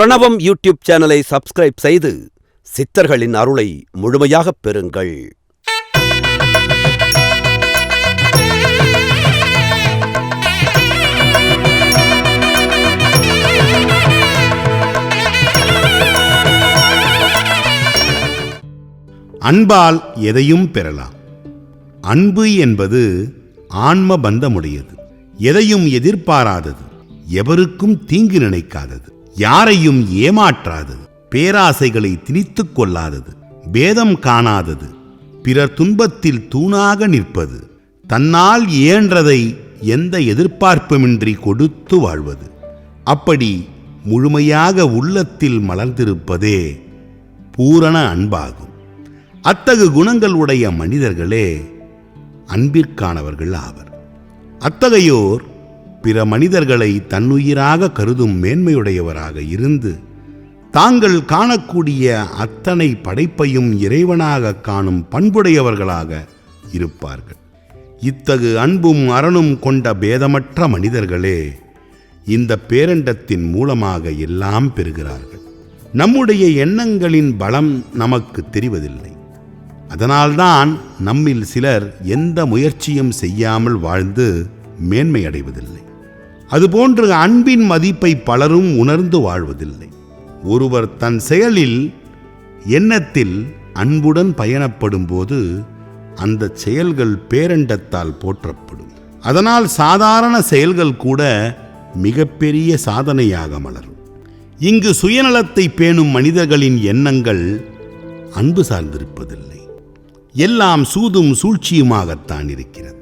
பிரணவம் யூடியூப் சேனலை சப்ஸ்கிரைப் செய்து சித்தர்களின் அருளை முழுமையாகப் பெறுங்கள். அன்பால் எதையும் பெறலாம். அன்பு என்பது ஆன்ம பந்தமுடையது எதையும் எதிர்பாராதது. எவருக்கும் தீங்கு நினைக்காதது. யாரையும் ஏமாற்றாதது பேராசைகளை திணித்து கொள்ளாதது பேதம் காணாதது. பிறர் துன்பத்தில் தூணாக நிற்பது தன்னால் இயன்றதை எந்த எதிர்பார்ப்புமின்றி கொடுத்து வாழ்வது. அப்படி முழுமையாக உள்ளத்தில் மலர்ந்திருப்பதே பூரண அன்பாகும். அத்தகு குணங்கள் உடைய மனிதர்களே அன்பிற்கானவர்கள் ஆவர். அத்தகையோர் பிற மனிதர்களை தன்னுயிராக கருதும் மேன்மையுடையவராக இருந்து தாங்கள் காணக்கூடிய அத்தனை படைப்பையும் இறைவனாக காணும் பண்புடையவர்களாக இருப்பார்கள். இத்தகு அன்பும் அரணும் கொண்ட பேதமற்ற மனிதர்களே இந்த பேரண்டத்தின் மூலமாக எல்லாம் பெறுகிறார்கள். நம்முடைய எண்ணங்களின் பலம் நமக்கு தெரிவதில்லை. அதனால்தான் நம்மில் சிலர் எந்த முயற்சியும் செய்யாமல் வாழ்ந்து மேன்மையடைவதில்லை. அதுபோன்று அன்பின் மதிப்பை பலரும் உணர்ந்து வாழ்வதில்லை. ஒருவர் தன் செயலில் எண்ணத்தில் அன்புடன் பயணப்படும் போது அந்த செயல்கள் பேரண்டத்தால் போற்றப்படும். அதனால் சாதாரண செயல்கள் கூட மிகப்பெரிய சாதனையாக மலரும். இங்கு சுயநலத்தை பேணும் மனிதர்களின் எண்ணங்கள் அன்பு சார்ந்திருப்பதில்லை. எல்லாம் சூதும் சூழ்ச்சியுமாகத்தான் இருக்கிறது.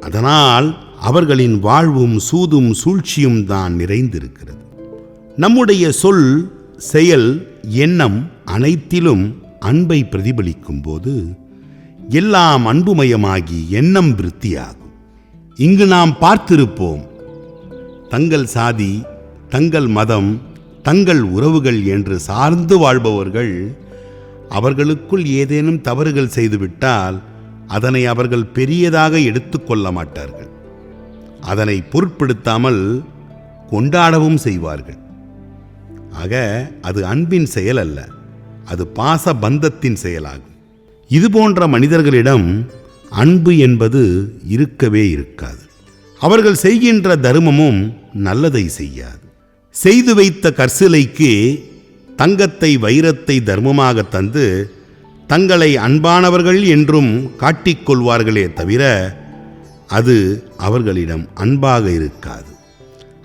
அதனால் அவர்களின் வாழ்வும் சூதும் சூழ்ச்சியும் தான் நிறைந்திருக்கிறது. நம்முடைய சொல் செயல் எண்ணம் அனைத்திலும் அன்பை பிரதிபலிக்கும் போது எல்லாம் அன்புமயமாகி எண்ணம் விருத்தியாகும். இங்கு நாம் பார்த்திருப்போம் தங்கள் சாதி தங்கள் மதம் தங்கள் உறவுகள் என்று சார்ந்து வாழ்பவர்கள் அவர்களுக்குள் ஏதேனும் தவறுகள் செய்துவிட்டால் அதனை அவர்கள் பெரியதாக எடுத்துக்கொள்ள மாட்டார்கள். அதனை பொருட்படுத்தாமல் கொண்டாடவும் செய்வார்கள். ஆக அது அன்பின் செயல் அல்ல அது பாச பந்தத்தின் செயலாகும். இது போன்ற மனிதர்களிடம் அன்பு என்பது இருக்கவே இருக்காது. அவர்கள் செய்கின்ற தர்மமும் நல்லதை செய்யாது. செய்து வைத்த கற்சிலைக்கு தங்கத்தை வைரத்தை தர்மமாக தந்து தங்களை அன்பானவர்கள் என்றும் காட்டிக்கொள்வார்களே தவிர அது அவர்களிடம் அன்பாக இருக்காது.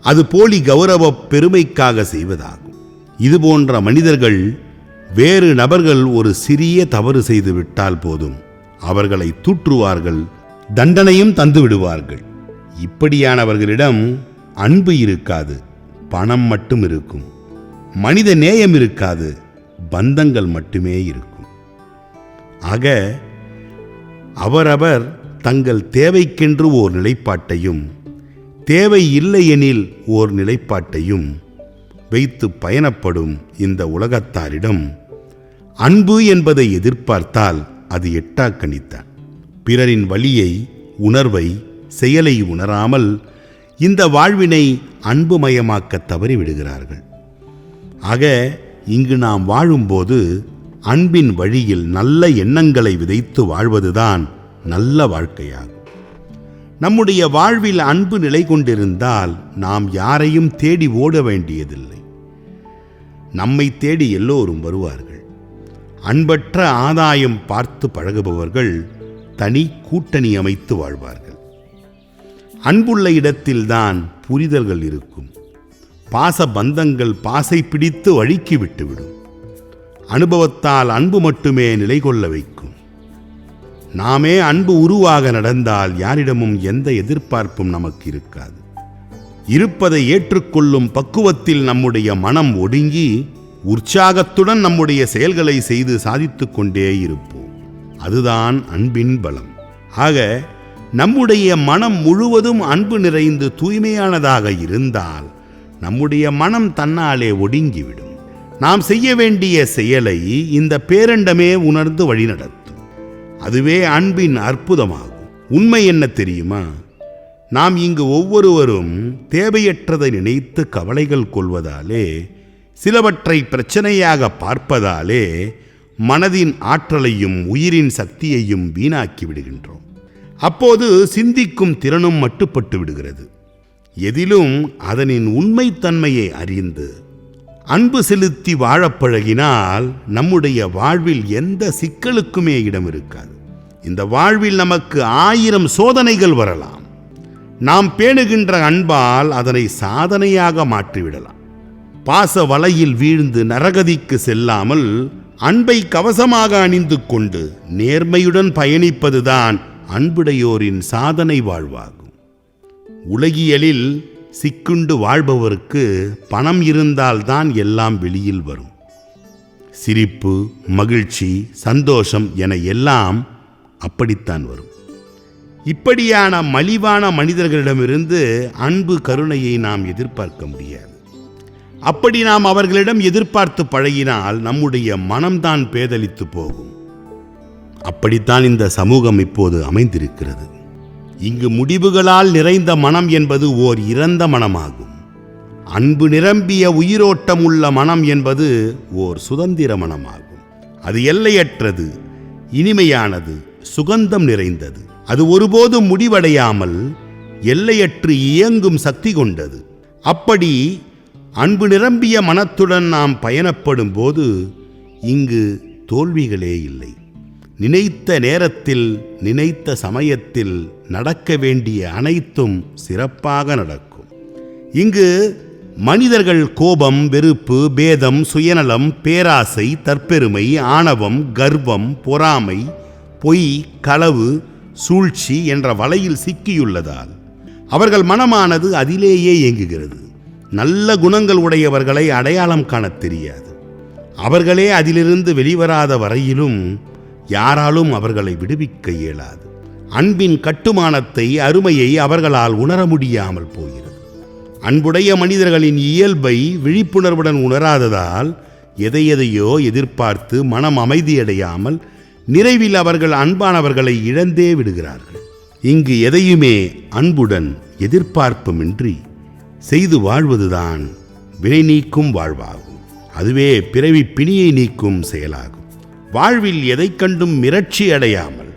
அது போலி கௌரவ பெருமைக்காக செய்வதாகும். இது போன்ற மனிதர்கள் வேறு நபர்கள் ஒரு சிறிய தவறு செய்து விட்டால் போதும். அவர்களை தூற்றுவார்கள் தண்டனையும் தந்து விடுவார்கள். இப்படியானவர்களிடம் அன்பு இருக்காது பணம் மட்டும் இருக்கும். மனித நேயம் இருக்காது பந்தங்கள் மட்டுமே இருக்கும். ஆக அவரவர் தங்கள் தேவைக்கென்று ஓர் நிலைப்பாட்டையும் தேவை இல்லையெனில் ஓர் நிலைப்பாட்டையும் வைத்து பயணப்படும் இந்த உலகத்தாரிடம் அன்பு என்பதை எதிர்பார்த்தால் அது எட்டாக்கணித்தான் பிறரின் வழியை உணர்வை செயலை உணராமல் இந்த வாழ்வினை அன்புமயமாக்க தவறிவிடுகிறார்கள். ஆக இங்கு நாம் வாழும்போது அன்பின் வழியில் நல்ல எண்ணங்களை விதைத்து வாழ்வதுதான் நல்ல வாழ்க்கையாகும். நம்முடைய வாழ்வில் அன்பு நிலை கொண்டிருந்தால் நாம் யாரையும் தேடி ஓட வேண்டியதில்லை. நம்மை தேடி எல்லோரும் வருவார்கள். அன்பற்ற ஆதாயம் பார்த்து பழகுபவர்கள் தனி கூட்டணி அமைத்து வாழ்வார்கள். அன்புள்ள இடத்தில்தான் புரிதல்கள் இருக்கும். பாச பந்தங்கள் பாசை பிடித்து வழுக்கி விட்டுவிடும். அனுபவத்தால் அன்பு மட்டுமே நிலை கொள்ள வைக்கும். நாமே அன்பு உருவாக நடந்தால் யாரிடமும் எந்த எதிர்பார்ப்பும் நமக்கு இருக்காது. இருப்பதை ஏற்றுக்கொள்ளும் பக்குவத்தில் நம்முடைய மனம் ஒடுங்கி உற்சாகத்துடன் நம்முடைய செயல்களை செய்து சாதித்து கொண்டே இருப்போம். அதுதான் அன்பின் பலம். ஆக நம்முடைய மனம் முழுவதும் அன்பு நிறைந்து தூய்மையானதாக இருந்தால் நம்முடைய மனம் தன்னாலே ஒடுங்கிவிடும். நாம் செய்ய வேண்டிய செயலை இந்த பேரண்டமே உணர்ந்து வழிநடத்தும். அதுவே அன்பின் அற்புதமாகும். உண்மை என்ன தெரியுமா? நாம் இங்கு ஒவ்வொருவரும் தேவையற்றதை நினைத்து கவலைகள் கொள்வதாலே சிலவற்றை பிரச்சனையாக பார்ப்பதாலே மனதின் ஆற்றலையும் உயிரின் சக்தியையும் வீணாக்கி விடுகின்றோம். அப்போது சிந்திக்கும் திறனும் மட்டுப்பட்டு விடுகிறது. எதிலும் அதனின் உண்மைத்தன்மையை அறிந்து அன்பு செலுத்தி வாழப்பழகினால் நம்முடைய வாழ்வில் எந்த சிக்கலுக்குமே இடம் இருக்காது. இந்த வாழ்வில் நமக்கு ஆயிரம் சோதனைகள் வரலாம். நாம் பேணுகின்ற அன்பால் அதனை சாதனையாக மாற்றிவிடலாம். பாச வலையில் வீழ்ந்து நரகதிக்கு செல்லாமல் அன்பை கவசமாக அணிந்து கொண்டு நேர்மையுடன் பயணிப்பதுதான் அன்புடையோரின் சாதனை வாழ்வாகும். உலகியலில் சிக்குண்டு வாழ்பவருக்கு பணம் இருந்தால்தான் எல்லாம் வெளியில் வரும். சிரிப்பு மகிழ்ச்சி சந்தோஷம் என எல்லாம் அப்படித்தான் வரும். இப்படியான மலிவான மனிதர்களிடமிருந்து அன்பு கருணையை நாம் எதிர்பார்க்க முடியாது. அப்படி நாம் அவர்களிடம் எதிர்பார்த்து பழகினால் நம்முடைய மனம்தான் பேதலித்து போகும். அப்படித்தான் இந்த சமூகம் இப்போது அமைந்திருக்கிறது. இங்கு முடிவுகளால் நிறைந்த மனம் என்பது ஓர் இறந்த மனமாகும். அன்பு நிரம்பிய உயிரோட்டம் உள்ள மனம் என்பது ஓர் சுதந்திர மனமாகும். அது எல்லையற்றது இனிமையானது சுகந்தம் நிறைந்தது. அது ஒருபோதும் முடிவடையாமல் எல்லையற்று இயங்கும் சக்தி கொண்டது. அப்படி அன்பு நிரம்பிய மனத்துடன் நாம் பயணப்படும் போது இங்கு தோல்விகளே இல்லை. நினைத்த நேரத்தில் நினைத்த சமயத்தில் நடக்க வேண்டிய அனைத்தும் சிறப்பாக நடக்கும். இங்கு மனிதர்கள் கோபம் வெறுப்பு பேதம் சுயநலம் பேராசை தற்பெருமை ஆணவம் கர்வம் பொறாமை பொய் களவு சூழ்ச்சி என்ற வலையில் சிக்கியுள்ளதால் அவர்கள் மனமானது அதிலேயே இயங்குகிறது நல்ல குணங்கள் உடையவர்களை அடையாளம் காணத் தெரியாது. அவர்களே அதிலிருந்து வெளிவராத வரையிலும் யாராலும் அவர்களை விடுவிக்க இயலாது. அன்பின் கட்டுமானத்தை அருமையை அவர்களால் உணர முடியாமல் போகிறது. அன்புடைய மனிதர்களின் இயல்பை விழிப்புணர்வுடன் உணராததால் எதை எதையோ எதிர்பார்த்து மனம் அமைதியடையாமல் நிறைவில் அவர்கள் அன்பானவர்களை இழந்தே விடுகிறார்கள். இங்கு எதையுமே அன்புடன் எதிர்பார்ப்புமின்றி செய்து வாழ்வதுதான் வினை நீக்கும் வாழ்வாகும். அதுவே பிறவி பிணியை நீக்கும் செயலாகும். வாழ்வில் எதை கண்டும் மிரட்சி அடையாமல்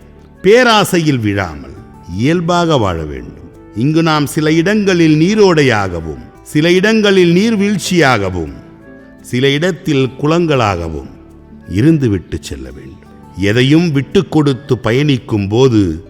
பேராசையில் விழாமல் இயல்பாக வாழ வேண்டும். இங்கு நாம் சில இடங்களில் நீரோடையாகவும் சில இடங்களில் நீர்வீழ்ச்சியாகவும் சில இடத்தில் குளங்களாகவும் இருந்துவிட்டு செல்ல வேண்டும். எதையும் விட்டு கொடுத்து பயணிக்கும் போது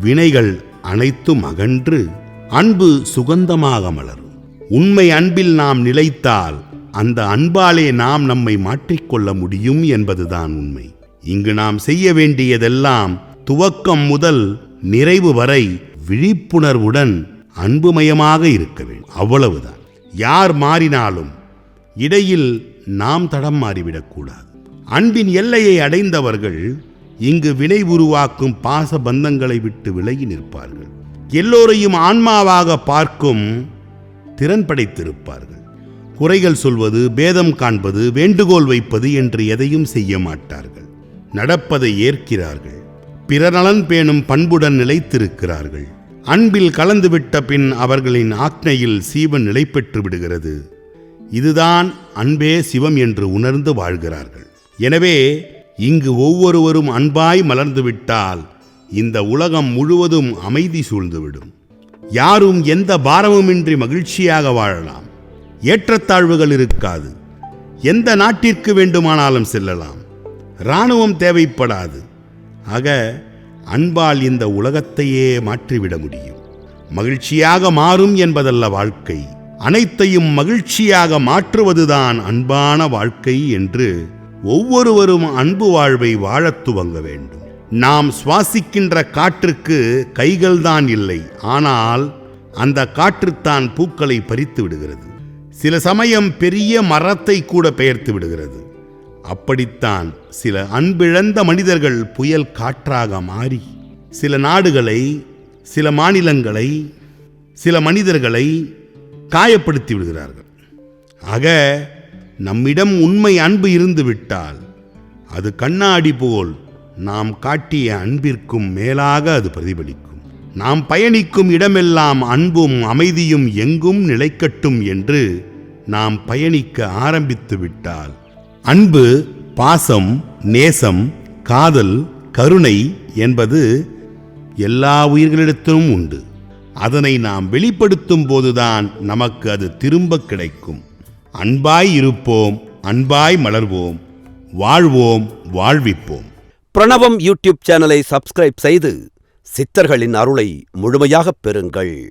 வினைகள் அனைத்தும் அகன்று அன்பு சுகந்தமாக மலரும். உண்மை அன்பில் நாம் நிலைத்தால் அந்த அன்பாலே நாம் நம்மை மாற்றிக்கொள்ள முடியும் என்பதுதான் உண்மை. இங்கு நாம் செய்ய வேண்டியதெல்லாம் துவக்கம் முதல் நிறைவு வரை விழிப்புணர்வுடன் அன்புமயமாக இருக்க வேண்டும். அவ்வளவுதான். யார் மாறினாலும் இடையில் நாம் தடம் மாறிவிடக்கூடாது அன்பின் எல்லையை அடைந்தவர்கள் இங்கு வினை உருவாக்கும் பாச பந்தங்களை விட்டு விலகி நிற்பார்கள். எல்லோரையும் ஆன்மாவாக பார்க்கும் திறன் படைத்திருப்பார்கள். குறைகள் சொல்வது பேதம் காண்பது வேண்டுகோள் வைப்பது என்று எதையும் செய்ய மாட்டார்கள். நடப்பதை ஏற்கிறார்கள். பிறநலன் பேணும் பண்புடன் நிலைத்திருக்கிறார்கள். அன்பில் கலந்துவிட்ட பின் அவர்களின் ஆக்னையில் சீவன் நிலை பெற்று விடுகிறது. இதுதான் அன்பே சிவம் என்று உணர்ந்து வாழ்கிறார்கள். எனவே இங்கு ஒவ்வொருவரும் அன்பாய் மலர்ந்துவிட்டால் இந்த உலகம் முழுவதும் அமைதி சூழ்ந்துவிடும். யாரும் எந்த பாரமுமின்றி மகிழ்ச்சியாக வாழலாம். ஏற்றத்தாழ்வுகள் இருக்காது. எந்த நாட்டிற்கு வேண்டுமானாலும் செல்லலாம். இராணுவம் தேவைப்படாது. ஆக அன்பால் இந்த உலகத்தையே மாற்றிவிட முடியும். மகிழ்ச்சியாக மாறும் என்பதல்ல வாழ்க்கை. அனைத்தையும் மகிழ்ச்சியாக மாற்றுவதுதான் அன்பான வாழ்க்கை என்று ஒவ்வொருவரும் அன்பு வாழ்வை வாழத் துவங்க வேண்டும். நாம் சுவாசிக்கின்ற காற்றுக்கு கைகள்தான் இல்லை. ஆனால் அந்த காற்றுத்தான் பூக்களை பறித்து விடுகிறது. சில சமயம் பெரிய மரத்தை கூட பெயர்த்து விடுகிறது. அப்படித்தான் சில அன்பிழந்த மனிதர்கள் புயல் காற்றாக மாறி சில நாடுகளை சில மாநிலங்களை சில மனிதர்களை காயப்படுத்தி விடுகிறார்கள். ஆக நம்மிடம் உண்மை அன்பு இருந்துவிட்டால் அது கண்ணாடி போல் நாம் காட்டிய அன்பிற்கும் மேலாக அது பிரதிபலிக்கும். நாம் பயணிக்கும் இடமெல்லாம் அன்பும் அமைதியும் எங்கும் நிலைக்கட்டும் என்று நாம் பயணிக்க ஆரம்பித்து விட்டால் அன்பு பாசம் நேசம் காதல் கருணை என்பது எல்லா உயிர்களிடத்திலும் உண்டு. அதனை நாம் வெளிப்படுத்தும் போதுதான் நமக்கு அது திரும்ப கிடைக்கும். அன்பாய் இருப்போம் அன்பாய் மலர்வோம் வாழ்வோம் வாழ்விப்போம். பிரணவம் யூடியூப் சேனலை சப்ஸ்கிரைப் செய்து சித்தர்களின் அருளை முழுமையாகப் பெறுங்கள்.